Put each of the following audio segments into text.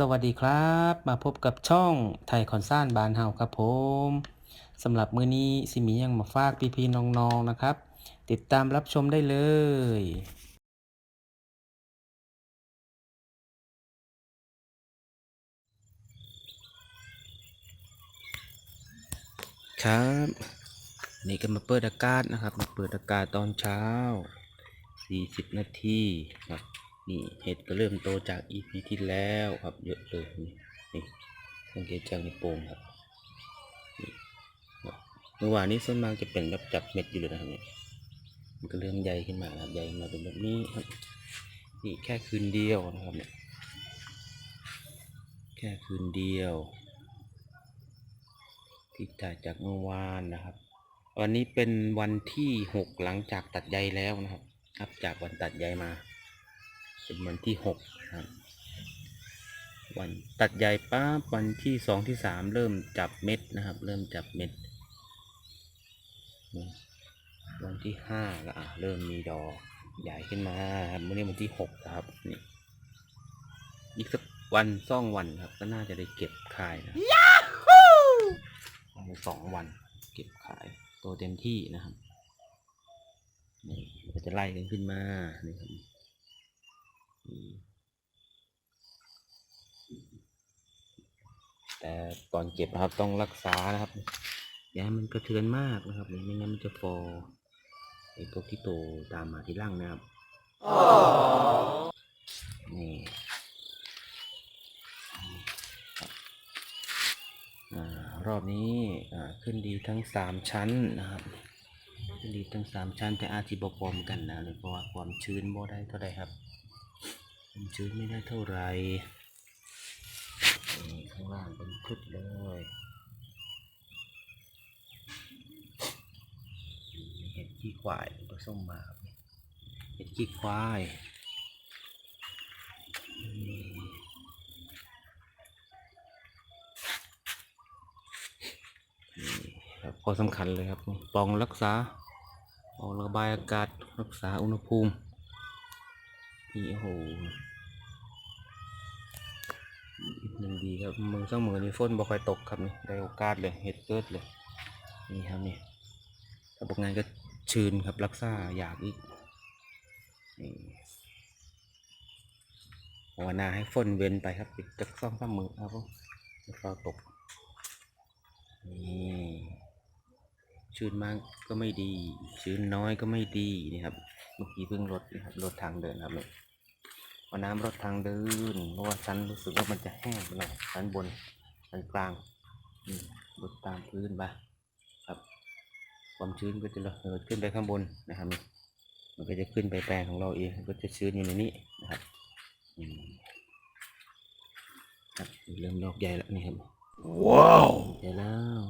สวัสดีครับ มาพบกับช่องไทยคอนซ่านบานเฮาครับผมสำหรับมื้อนี้สิมียังมาฝากพี่ๆน้องๆนะครับ ติดตามรับชมได้เลย ครับ นี่ก็มาเปิดอากาศนะครับ มาเปิดอากาศตอนเช้า 40 นาทีครับ นี่เห็ดก็เริ่มโตจาก EP ที่แล้วครับเยอะเลยนี่นี่สังเกตจากในโป่งครับเมื่อวานนี้ส่วนมากจะเป็นแบบจับเม็ดอยู่เลยนะครับนี่มันก็เริ่มใหญ่ขึ้นมาครับใหญ่มาเป็นแบบนี้ครับนี่แค่คืนเดียวนะครับเนี่ยแค่คืนเดียวที่ถ่ายจากเมื่อวานนะครับ วันนี้เป็นวันที่หกหลังจากตัดใยแล้วนะครับนับจากวันตัดใยมา เป็นวันที่หกนะครับวันตัดใยปั๊บวันที่สองที่สามเริ่มจับเม็ดนะครับ เริ่มจับเม็ดนี่วันที่ห้าก็อะเริ่มมีดอกใหญ่ขึ้นมาครับวันนี้วันที่หกนะครับนี่อีกสักวันสองวันครับ ก็น่าจะได้เก็บขายนะวันละสองวันเก็บขายตัวเต็มที่นะครับนี่ก็จะไล่กันขึ้นมานี่ครับนี่ แต่ก่อนเก็บนะครับต้องรักษานะครับ อย่าให้มันกระเทือนมากนะครับไม่งั้นมันจะฟอไอ้พวกที่โตตามมาทีหล่างนะครับนี่รอบนี้ขึ้นดีทั้งสามชั้นนะครับขึ้นดีทั้งสามชั้นแต่อาจจะบปลอมกันนะเลยเพราะว่าความชื้นบ่ได้เท่าไรครับ ชื้นไม่ได้เท่าไหร่ข้างล่างเป็นพืชเลยเห็ดขี้ควายผสมมาเห็ดขี้ควายนี่นี่ครับข้อสำคัญเลยครับปองรักษาปองระบายอากาศรักษาอุณหภูมินี่โอ้โห หนึ่งดีครับมือสองมือนี่ฝนบ่ค่อยตกครับนี่ได้โอกาสเลยเห็ดเกิดเลยนี่ครับนี่ถ้าบกงานก็ชื้นครับรักษาอยากอีกนี่ภาวนาให้ฝนเว้นไปครับอีกจักสองสามมือครับผมไม่ฟ้าตกนี่ชื้นมากก็ไม่ดี ชื้นน้อยก็ไม่ดีนี่ครับเมื่อกี้เพิ่งลดนะครับลดทางเดินครับเลย เอาน้ำลดทางเดินเพราะว่าชั้นรู้สึกว่ามันจะแห้งไปหน่อยชั้นบนชั้นกลางอืมลดตามพื้นไปครับความชื้นก็จะระเหิดขึ้นไปข้างบนนะครับนี่มันก็จะขึ้นไปแปลงของเราเองมันก็จะชื้นอยู่ในนี้นะครับอืมครับเริ่มดอกใหญ่แล้วนี่ครับว้าวเดี๋ยวแล้ว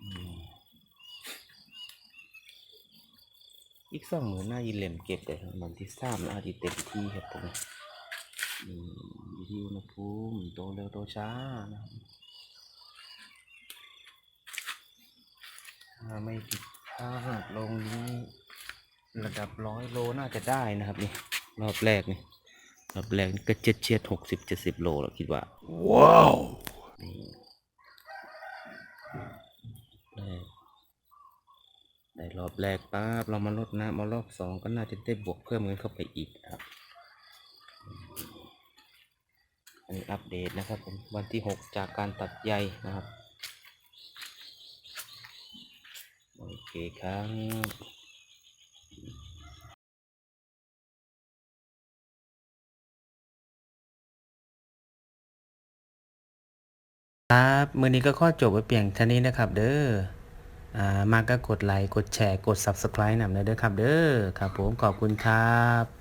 อืม อีกสองหมื่นหน้ายีเหล่มเก็บแต่มันที่สามนะอาจจะเต็มที่ครับผมอืมอยู่ที่อุณหภูมิโตเร็วโตช้านะครับถ้าไม่ผิดพลาดลงนี้ระดับร้อยโลน่าจะได้นะครับนี่รอบแรกนี่รอบแรกนี่ก็เจ็ดเฉียดหกสิบเจ็ดสิบโลแล้วคิดว่า ว้าว นี่ได้ ได้รอบแรกปั๊บเรามาลดน้ำมารอบสองก็น่าจะได้บวกเพิ่มเงินเข้าไปอีกครับ อันนี้อัปเดตนะครับผมวันที่หกจากการตัดใยนะครับ โอเคครับครับ มือนี้ก็ข้อจบไว้เพียงเท่านี้นะครับ เด้อ อ่ามาก็กดไลค์กดแชร์กด Subscribe นำเด้อครับเด้อครับผมขอบคุณครับ